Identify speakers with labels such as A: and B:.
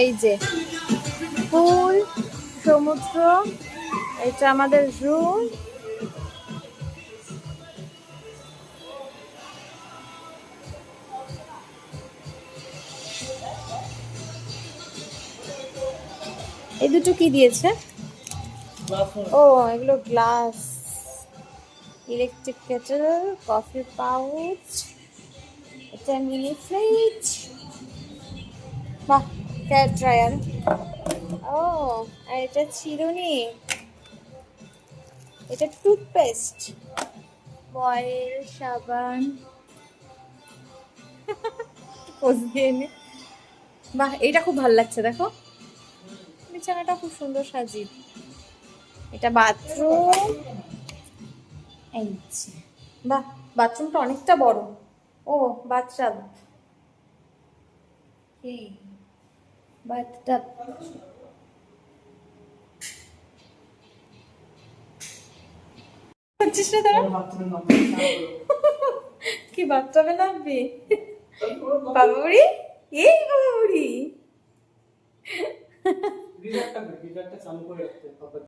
A: এই যে পুল সমুদ্র, এটা আমাদের রুম এই দুটো কি দিয়েছে? ও, এগুলো glass, electric kettle, coffee pouch, এটা মিনি ফ্রিজ। বাহ হেয়ার ড্রায়ার। ও, আর এটা চিরুনি। এটা টুথপেস্ট। অয়েল সাবান। বাহ, এটা খুব ভালো লাগছে, দেখো। বিছানাটা খুব সুন্দর সাজি এটা বাথরুম। এই। বাহ, বাথরুমটা অনেকটা বড়। ও, বাথটাব। এই। না তারা? কি বাথরুমে নামবি? বাবা বুড়ি এই বাবা বুড়ি
B: গিজারটা গিজারটা চালু করে রাখতে হবে।